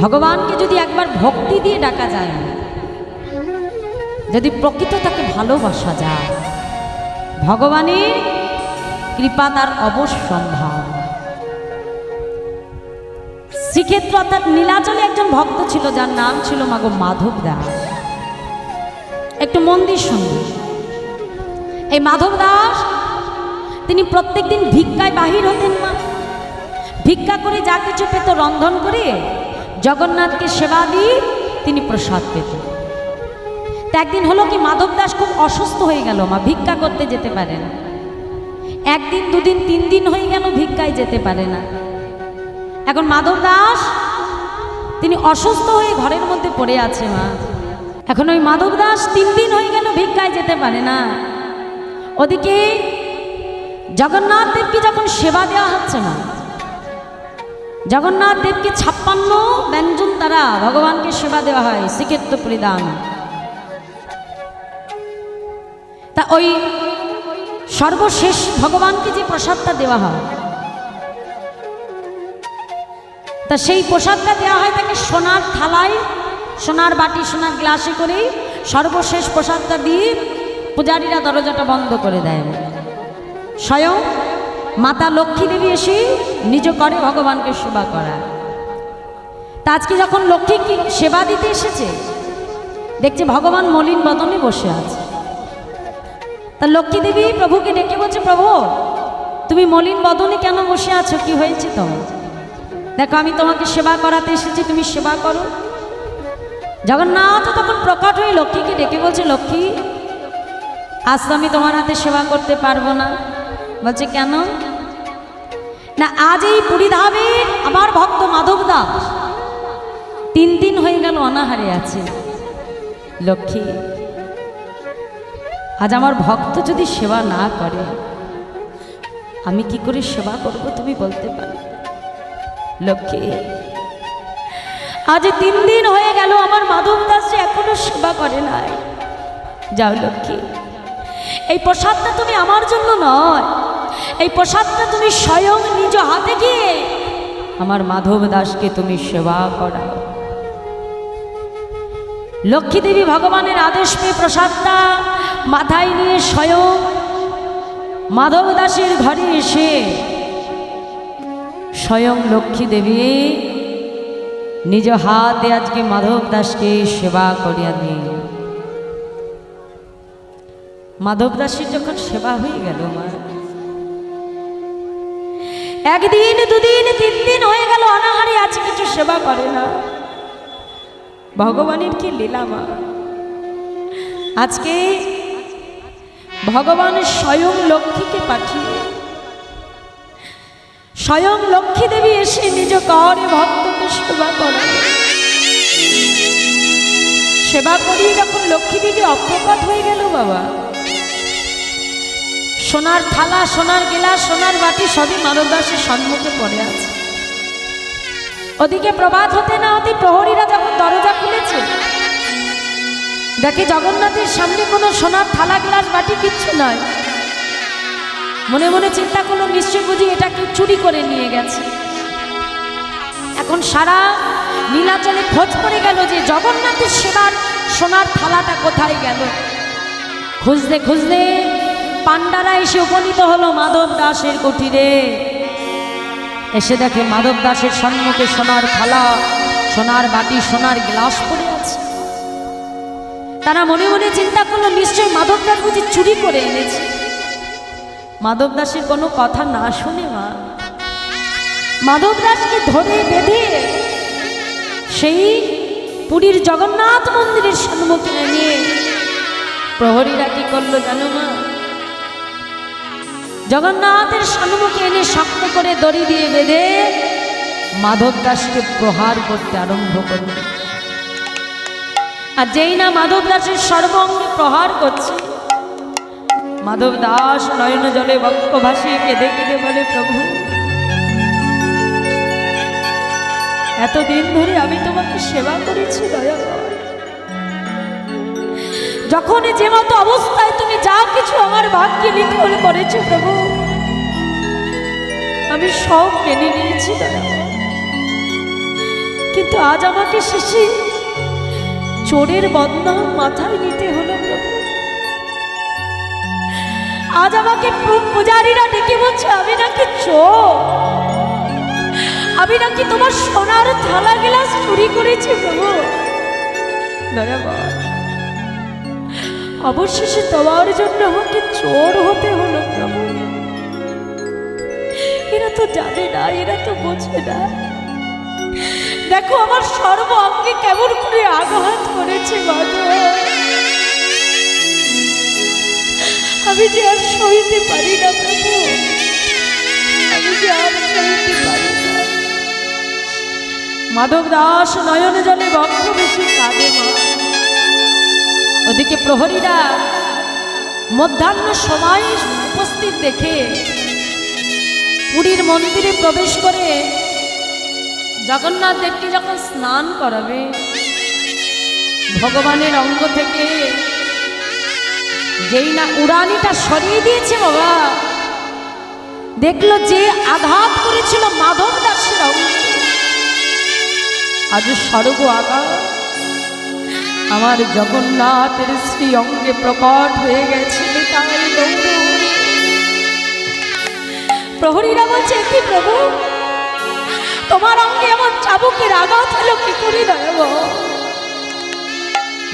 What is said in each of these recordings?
ভগবানকে যদি একবার ভক্তি দিয়ে ডাকা যায়, যদি প্রকৃত তাকে ভালোবাসা যায়, ভগবানের কৃপা তার অবশ্যম্ভাব শ্রীক্ষেত্র অর্থাৎ নীলাচলে একজন ভক্ত ছিল, যার নাম ছিল মাগো মাধব দাস একটু মন্দির শুনবে এই মাধব দাস, তিনি প্রত্যেকদিন ভিক্ষায় বাহির হতেন মা। ভিক্ষা করে যা কিছু পেত রন্ধন করে জগন্নাথকে সেবা দিয়ে তিনি প্রসাদ পেতেন তা একদিন হলো কি মাধব দাস খুব অসুস্থ হয়ে গেল, মা ভিক্ষা করতে যেতে পারে না। একদিন, দুদিন, তিন দিন হয়ে গেল ভিক্ষায় যেতে পারে না। এখন মাধব দাস, তিনি অসুস্থ হয়ে ঘরের মধ্যে পড়ে আছে, মা। এখন ওই মাধব দাস তিন দিন হয়ে গেল ভিক্ষায় যেতে পারে না। ওদিকে জগন্নাথ দেবকে যখন সেবা দেওয়া হচ্ছে, মা জগন্নাথ দেবকে ছাপ্পান্ন, ব্যঞ্জন দ্বারা ভগবানকে সেবা দেওয়া হয়, শ্রীক্ষেত্র পরিধান। তা ওই সর্বশেষ ভগবানকে যে প্রসাদটা দেওয়া হয়, তা সেই প্রসাদটা দেওয়া হয় তাকে সোনার থালায়, সোনার বাটি, সোনার গ্লাসে করে সর্বশেষ প্রসাদটা দিয়ে পূজারীরা দরজাটা বন্ধ করে দেয়। স্বয়ং মাতা লক্ষ্মী দেবী এসে নিজ করে ভগবানকে সেবা করা তা আজকে যখন লক্ষ্মী সেবা দিতে এসেছে, দেখছে ভগবান মলিন বদনে বসে আছে। তা লক্ষ্মী দেবী প্রভুকে ডেকে বলছে, প্রভু, তুমি মলিন বদনে কেন বসে আছো? কি হয়েছে তোমার? দেখো, আমি তোমাকে সেবা করাতে এসেছি, তুমি সেবা করো। জগন্নাথ তখন প্রকট হয়ে লক্ষ্মীকে ডেকে বলছে, লক্ষ্মী, আজ তো আমি তোমার হাতে সেবা করতে পারব না। বলছে, কেন? না, আজ এই পুরীধামের আমার ভক্ত মাধব দাস তিন দিন হয়ে গেল অনাহারে আছে। লক্ষ্মী, আজ আমার ভক্ত যদি সেবা না করে, আমি কি করে সেবা করব তুমি বলতে পারো? লক্ষ্মী, আজ তিন দিন হয়ে গেল আমার মাধব দাস যে এখনও সেবা করে নাই। যাও লক্ষ্মী, এই প্রসাদটা তুমি আমার জন্য নয় এই প্রসাদটা তুমি স্বয়ং নিজ হাতে গিয়ে আমার মাধব দাসকে তুমি সেবা করাও। লক্ষ্মী দেবী ভগবানের আদেশ পেয়ে প্রসাদটা মাথায় নিয়ে স্বয়ং মাধব দাসের ঘরে এসে স্বয়ং লক্ষ্মী দেবী নিজ হাতে আজকে মাধব দাসকে সেবা করিয়া দিন মাধব দাসের যখন সেবা হয়ে গেল মা একদিন, দুদিন, তিন দিন হয়ে গেল, অনাহারে আজ কিছু সেবা করে না। ভগবানের কি লীলা মা? আজকে ভগবান স্বয়ং লক্ষ্মীকে পাঠিয়ে, স্বয়ং লক্ষ্মী দেবী এসে নিজ করে ভক্তকে সেবা করে। সেবা করিয়ে যখন লক্ষ্মী দেবী অপ্রকট হয়ে গেল বাবা সোনার থালা, সোনার গেলা সোনার বাটি সবই মানব দাসের সম্মুখে পড়ে আছে। ওদিকে প্রবাদ হতে না হতে প্রহরীরা যখন দরজা খুলেছে, দেখে জগন্নাথের সামনে কোনো সোনার থালা, গ্লাস, বাটি কিচ্ছু নয়। মনে মনে চিন্তা করল, নিশ্চয় বুঝি এটা কেউ চুরি করে নিয়ে গেছে। এখন সারা নীলাচলে খোঁজ পড়ে গেল যে জগন্নাথের সেবার সোনার থালাটা কোথায় গেল। খুঁজতে খুঁজতে পাণ্ডারা এসে উপনীত হলো মাধব দাসের কুঠিরে। এসে দেখে মাধব দাসের সম্মুখে সোনার থালা, সোনার বাটি, সোনার গ্লাস পড়ে আছে। তারা মনে মনে চিন্তা করল, নিশ্চয়ই মাধব দাস বুঝি চুরি করে এনেছে। মাধব দাসের কোনো কথা না শুনে মা, মাধব দাসকে ধরে বেঁধে সেই পুরীর জগন্নাথ মন্দিরের সম্মুখে নিয়ে প্রহরীরা কি করল জানো মা? জগন্নাথের সম্মুখে এনে শক্ত করে দড়ি দিয়ে বেঁধে মাধব দাসকে প্রহার করতে আরম্ভ করল আর যেই না মাধব দাসের সর্বঙ্গে প্রহার করছে, মাধব দাস নয়ন জলে বক্ষ ভাসিয়ে কেঁদে কেঁদে বলে, প্রভু, এতদিন ধরে আমি তোমাকে সেবা করেছি, দয়া। যখন যে মতো অবস্থায় তুমি যা কিছু আমার ভাগ্যে লিখন করেছ প্রভু, আমি সব মেনে নিয়েছি দয়া কর। কিন্তু আজ আমাকে শেষে চোরের বদনাম মাথায় নিতে হলো আজ আমাকে পূজারীরা ডেকে বলছে, আমি নাকি চোর? আমি নাকি তোমার সোনার থালা গ্লাস চুরি করেছি প্রভু? দয়াবান অবশেষে তোমার জন্য আমাকে চোর হতে হলো এরা তো জানে না, এরা তো বোঝে না। দেখো আমার সর্ব অঙ্গে কেমন করে আঘাত করেছে আমি যে আর সইতে পারি না প্রভু। আমি যে আর পারি না। মাধব দাস নয়ন জলে বক্ষ বেশি কাঁদে মা ওদিকে প্রহরীরা মধ্যাহ্ন সময় উপস্থিত দেখে পুরীর মন্দিরে প্রবেশ করে জগন্নাথ দেবকে যখন স্নান করাবে, ভগবানের অঙ্গ থেকে যেই না উড়ানিটা সরিয়ে দিয়েছে বাবা, দেখল যে আঘাত করেছিল মাধব দাসের অঙ্গে আজ স্বর্গ আঘাত। আমার জগন্নাথের শ্রী অঙ্গে প্রকট হয়ে গেছে। প্রহরীরা বলছে কি প্রভু তোমার অঙ্গে এমন চাবুকের আঘাত হলো কি করি দয়াব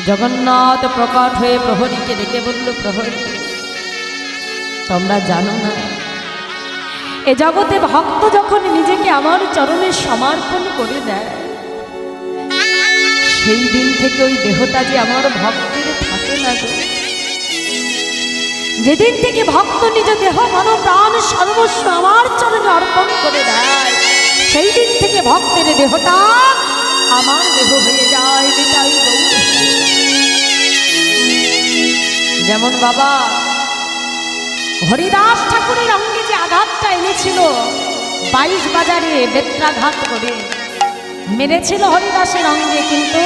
জগন্নাথ প্রকট হয়ে প্রহরীকে ডেকে বলল, প্রহরী, তোমরা জানো না, এ জগতে ভক্ত যখন নিজেকে আমার চরণে সমর্পণ করে দেয় সেই দিন থেকে ওই দেহটা যে আমার ভক্তের থাকে না গো যেদিন থেকে ভক্ত নিজ দেহ মন প্রাণ সর্বস্ব আমার চরণে অর্পণ করে দেয়, সেই দিন থেকে ভক্তের দেহটা আমার দেহ হয়ে যায়। যেমন বাবা হরিদাস ঠাকুরের অঙ্গে যে আঘাতটা এনেছিল, বাইশ বাজারে বেত্রাঘাত করে মেরেছিল হরিদাসের অঙ্গে, কিন্তু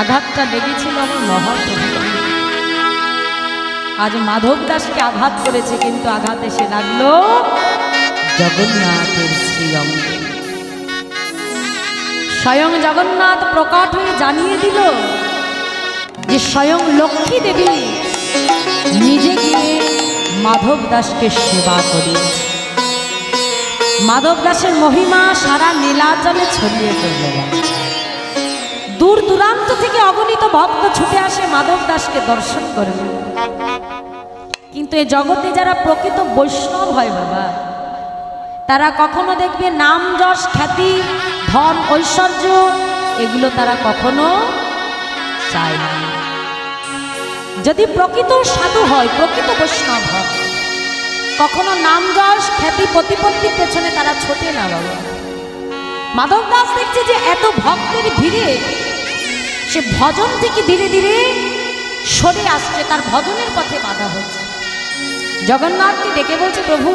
আঘাতটা লেগেছিল আমার আজ মাধব দাসকে আঘাত করেছে, কিন্তু আঘাত এসে লাগল জগন্নাথের শ্রী অঙ্গে স্বয়ং জগন্নাথ প্রকট হয়ে জানিয়ে দিল যে স্বয়ং লক্ষ্মী দেবী নিজে গিয়ে মাধব দাসকে সেবা করি মাধব দাসের মহিমা সারা নীলাচলে ছড়িয়ে পড়ল। দূর দূরান্ত থেকে অগণিত ভক্ত ছুটে আসে মাধব দাসকে দর্শন করবে কিন্তু এই জগতে যারা প্রকৃত বৈষ্ণব হয় বাবা, তারা কখনো দেখবে নাম, যশ, খ্যাতি, ধন, ঐশ্বর্য, এগুলো তারা কখনো চায় না। যদি প্রকৃত সাধু হয়, প্রকৃত বৈষ্ণব হয় কখনো নাম যশ খ্যাতি প্রতিপত্তির পেছনে তারা ছোটে না বাবা। মাধব দাস দেখছে যে এত ভক্তের ভিড়ে, সে ভজন থেকে ধীরে ধীরে সরে আসছে, তার ভজনের পথে বাধা হচ্ছে। জগন্নাথকে ডেকে বলছে, প্রভু,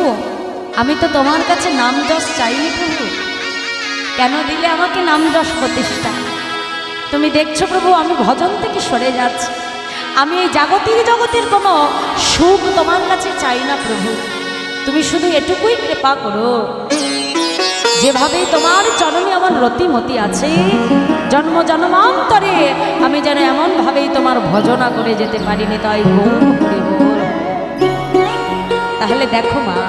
আমি তো তোমার কাছে নাম যশ চাইনি প্রভু। কেন দিলে আমাকে নাম যশ প্রতিষ্ঠা? তুমি দেখছ প্রভু, আমি ভজন থেকে সরে যাচ্ছি। আমি এই জাগতিক জগতের কোনো সুখ তোমার কাছে চাই না প্রভু। তুমি শুধু এটুকুই কৃপা করো। যেভাবেই তোমার চরণে আমার রতিমতি আছে, জন্ম জন্মান্তরে আমি যেন এমনভাবেই তোমার ভজনা করে যেতে পারিনি তাই তাহলে দেখো মা,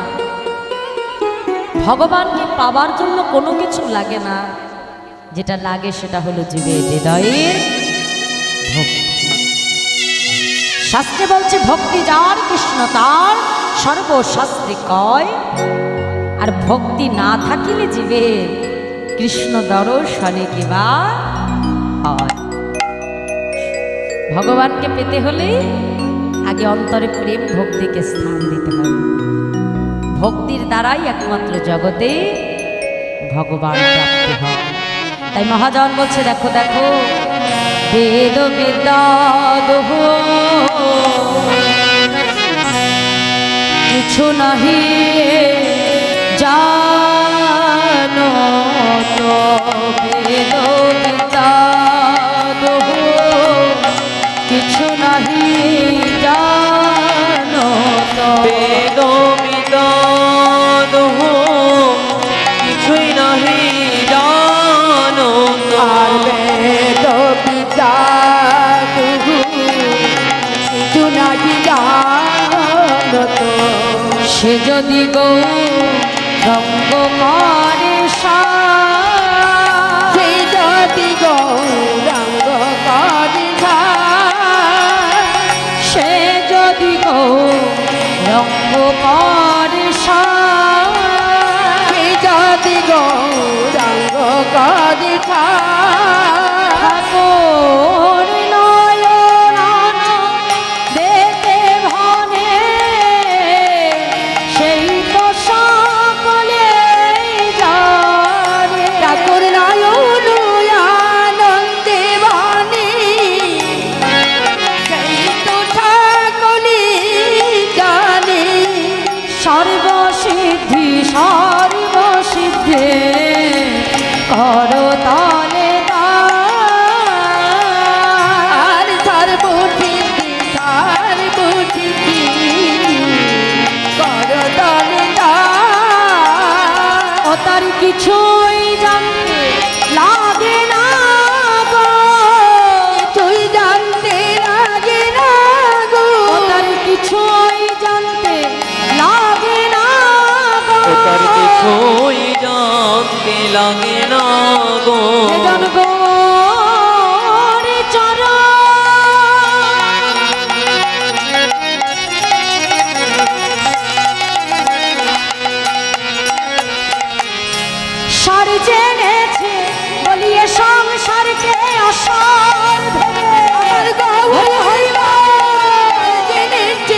ভগবানকে পাবার জন্য কোনো কিছু লাগে না। যেটা লাগে সেটা হলো জীবের হৃদয়ের শাস্ত্রে বলছে, ভক্তি যার কৃষ্ণ তার সর্বশাস্ত্রে কয়, আর ভক্তি না থাকিলে জীবে কৃষ্ণ দর্শনে কিবা হয়? ভগবানকে পেতে হলে আগে অন্তরে প্রেম ভক্তিকে স্থান দিতে হবে। ভক্তির দ্বারাই একমাত্র জগতে ভগবান তাই মহাজন বলছে, দেখো দেখো বেদ বিদ্যাদহ কিছু নাহি জানো তো। Sanita. কিছুই জানতে লাগে না গো। তুই জানতে লাগে না গো। তার কিছুই জানতে লাগে না গো। তার কিছুই জানতে লাগে না গো।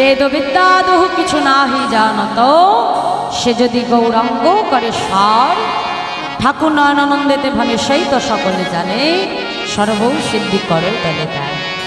বেদ বিদ্যা দহু কিছু নাহি জানত সে যদি গৌরাঙ্গ করে সার, ঠাকুর নয়নানন্দেতে ভাবে সেই তো সকলে জানে সর্ব সিদ্ধি করে তেলে তাই